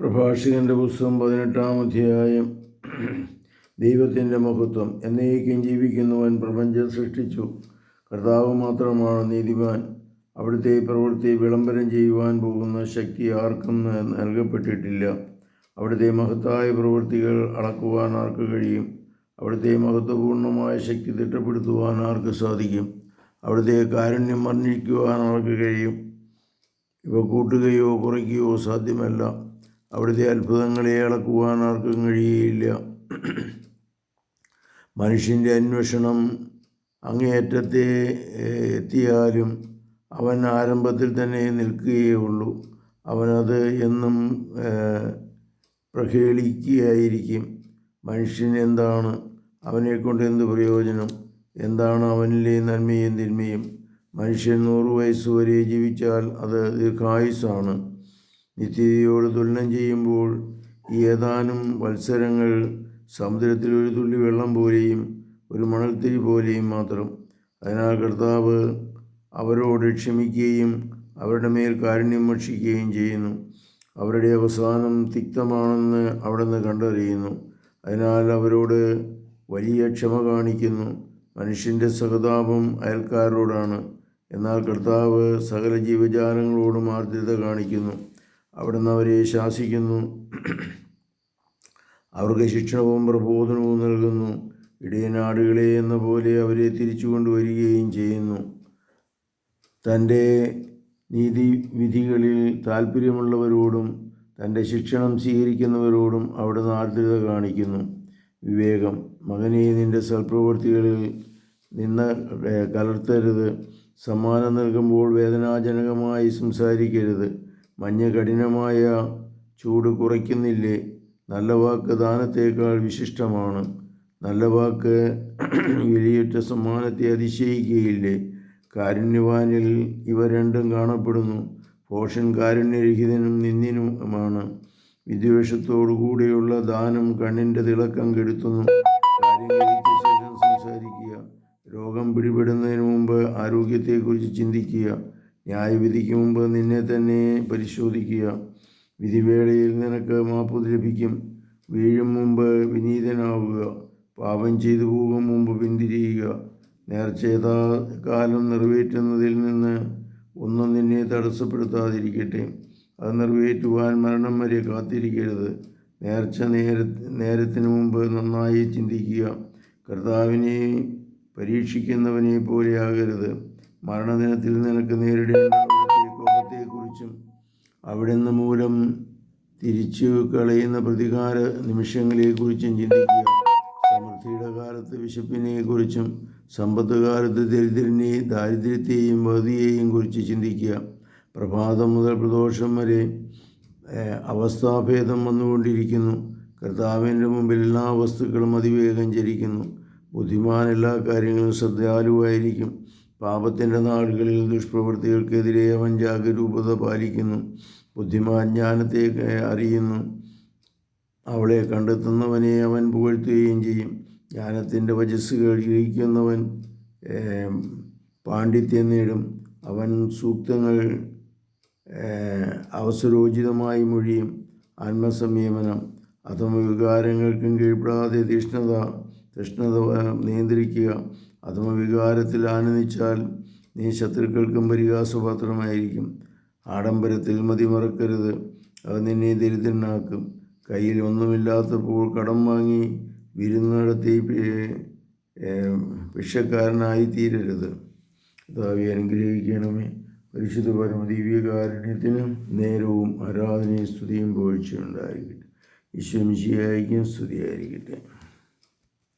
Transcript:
പ്രഭാഷകന്റെ പുസ്തകം പതിനെട്ടാം അധ്യായം. ദൈവത്തിന്റെ മഹത്വം. എന്നേക്കും ജീവിക്കുന്നവൻ പ്രപഞ്ചം സൃഷ്ടിച്ചു. കർത്താവ് മാത്രമാണ് നീതിവാൻ അവിടുത്തെ പ്രവൃത്തി വിളംബരം ചെയ്യുവാൻ പോകുന്ന ശക്തി ആർക്കും നൽകപ്പെട്ടിട്ടില്ല. അവിടുത്തെ മഹത്തായ പ്രവൃത്തികൾ അളക്കുവാൻ ആർക്ക് കഴിയും? അവിടുത്തെ മഹത്വപൂർണമായ ശക്തി തിട്ടപ്പെടുത്തുവാൻ ആർക്ക് സാധിക്കും? അവിടുത്തെ കാരുണ്യം വർണിക്കുവാൻ ആർക്ക് കഴിയും? ഇവ കൂട്ടുകയോ കുറയ്ക്കുകയോ സാധ്യമല്ല. അവിടുത്തെ അത്ഭുതങ്ങളെ അളക്കുവാൻ ആർക്കും കഴിയുകയില്ല മനുഷ്യന്റെ അന്വേഷണം അങ്ങേയറ്റത്തെ എത്തിയാലും അവൻ ആരംഭത്തിൽ തന്നെ നിൽക്കുകയേ ഉള്ളൂ. അവനത് എന്നും പ്രഹേളിക്കുകയായിരിക്കും. മനുഷ്യൻ എന്താണ്? അവനെ കൊണ്ട് എന്ത് പ്രയോജനം? എന്താണ് അവനിലെ നന്മയും തിന്മയും? മനുഷ്യൻ നൂറ് വയസ്സ് വരെ ജീവിച്ചാൽ അത് ദീർഘായുസ്സാണ്. നിത്യതയോട് തുലനം ചെയ്യുമ്പോൾ ഏതാനും വത്സരങ്ങൾ സമുദ്രത്തിൽ ഒരു തുള്ളി വെള്ളം പോലെയും ഒരു മണൽത്തിരി പോലെയും മാത്രം. അതിനാൽ കർത്താവ് അവരോട് ക്ഷമിക്കുകയും അവരുടെ മേൽ കാരുണ്യം ഭക്ഷിക്കുകയും ചെയ്യുന്നു. അവരുടെ അവസാനം തിക്തമാണെന്ന് അവിടുന്ന് കണ്ടറിയുന്നു. അതിനാൽ അവരോട് വലിയ ക്ഷമ കാണിക്കുന്നു. മനുഷ്യന്റെ സഹതാപം അയൽക്കാരോടാണ്. എന്നാൽ കർത്താവ് സകല ജീവജാലങ്ങളോടും ആർദ്രത കാണിക്കുന്നു. അവിടുന്ന് അവരെ ശാസിക്കുന്നു. അവർക്ക് ശിക്ഷണവും പ്രബോധനവും നൽകുന്നു. ഇടയനാടുകളെ എന്ന പോലെ അവരെ തിരിച്ചു കൊണ്ടുവരികയും ചെയ്യുന്നു. തന്റെ നീതിവിധികളിൽ താല്പര്യമുള്ളവരോടും തന്റെ ശിക്ഷണം സ്വീകരിക്കുന്നവരോടും അവിടുന്ന് ആർദ്രത കാണിക്കുന്നു. വിവേകം മകനെ നിന്റെ സൽപ്രവൃത്തികളിൽ നിന്ന് കലർത്തരുത്. സമ്മാനം നൽകുമ്പോൾ വേദനാജനകമായി സംസാരിക്കരുത്. മഞ്ഞ കഠിനമായ ചൂട് കുറയ്ക്കുന്നില്ലേ? നല്ല വാക്ക് ദാനത്തേക്കാൾ വിശിഷ്ടമാണ്. നല്ല വാക്ക് വിലയിട്ട സമ്മാനത്തെ അതിശയിക്കുകയില്ലേ? കാരുണ്യവാനിൽ ഇവ രണ്ടും കാണപ്പെടുന്നു. പോഷൻ കാരുണ്യരഹിതനും നിന്ദിനുമാണ്. വിദ്വേഷത്തോടു കൂടിയുള്ള ദാനം കണ്ണിന്റെ തിളക്കം കെടുത്തുന്നു. സംസാരിക്കുക. രോഗം പിടിപെടുന്നതിന് മുമ്പ് ആരോഗ്യത്തെക്കുറിച്ച് ചിന്തിക്കുക. ന്യായവിധിക്ക് മുമ്പ് നിന്നെ തന്നെ പരിശോധിക്കുക. വിധിവേളയിൽ നിനക്ക് മാപ്പ് ലഭിക്കും. വീഴും മുമ്പ് വിനീതനാവുക. പാപം ചെയ്തു പോകും മുമ്പ് പിന്തിരിയുക. നേർച്ചേതാ കാലം നിറവേറ്റുന്നതിൽ നിന്ന് ഒന്നും നിന്നെ തടസ്സപ്പെടുത്താതിരിക്കട്ടെ. അത് നിറവേറ്റുവാൻ മരണം വരെ കാത്തിരിക്കരുത്. നേർച്ച നേര നേരത്തിന് മുമ്പ് നന്നായി ചിന്തിക്കുക. കർത്താവിനെ പരീക്ഷിക്കുന്നവനെ പോലെയാകരുത് മരണദിനത്തിൽ നിനക്ക് നേരിടേണ്ട അവിടുത്തെ കോപത്തെക്കുറിച്ചും അവിടുന്ന് മൂലം തിരിച്ചു കളയുന്ന പ്രതികാര നിമിഷങ്ങളെക്കുറിച്ചും ചിന്തിക്കുക. സമൃദ്ധിയുടെ കാലത്ത് വിശപ്പിനെക്കുറിച്ചും സമ്പത്ത് കാലത്ത് ദരിദ്രനെ ദാരിദ്ര്യത്തെയും വധിയെയും കുറിച്ച് ചിന്തിക്കുക. പ്രഭാതം മുതൽ പ്രദോഷം വരെ അവസ്ഥാഭേദം വന്നുകൊണ്ടിരിക്കുന്നു. കർത്താവിന്റെ മുമ്പിൽ എല്ലാ വസ്തുക്കളും അതിവേഗം ചരിക്കുന്നു. ബുദ്ധിമാൻ എല്ലാ കാര്യങ്ങളും ശ്രദ്ധാലുവായിരിക്കും. പാപത്തിന്റെ നാളുകളിൽ ദുഷ്പ്രവൃത്തികൾക്കെതിരെ അവൻ ജാഗരൂകത പാലിക്കുന്നു ബുദ്ധിമാൻ ജ്ഞാനത്തെ അറിയുന്നു. അവളെ കണ്ടെത്തുന്നവനെ അവൻ പുകഴ്ത്തുകയും ചെയ്യും. ജ്ഞാനത്തിന്റെ വചസ്സുകൾ കഴിക്കുന്നവൻ പാണ്ഡിത്യം നേടും. അവൻ സൂക്തങ്ങൾ അവസരോചിതമായി മൊഴിയും ആത്മസംയമനം. അഥമ വികാരങ്ങൾക്കും കീഴ്പ്പെടാതെ തീഷ്ണത തൃഷ്ണത നിയന്ത്രിക്കുക. അധമവികാരത്തിൽ ആനന്ദിച്ചാൽ നീ ശത്രുക്കൾക്കും പരിഹാസപാത്രമായിരിക്കും. ആഡംബരത്തിൽ മതിമറക്കരുത് അത് നിന്നെ ദരിദ്രനാക്കും. കയ്യിൽ ഒന്നുമില്ലാത്തപ്പോൾ കടം വാങ്ങി വിരുന്ന് നടത്തി പി- ഭിക്ഷക്കാരനായി തീരരുത്. അനുഗ്രഹിക്കണമേ. പരിശുദ്ധ പരമ ദിവ്യകാരുണ്യത്തിന് നേരവും ആരാധനയും സ്തുതിയും പോഴ്ചയുണ്ടായിരിക്കട്ടെ ഈശ്വമിശിയായിരിക്കും സ്തുതിയായിരിക്കട്ടെ.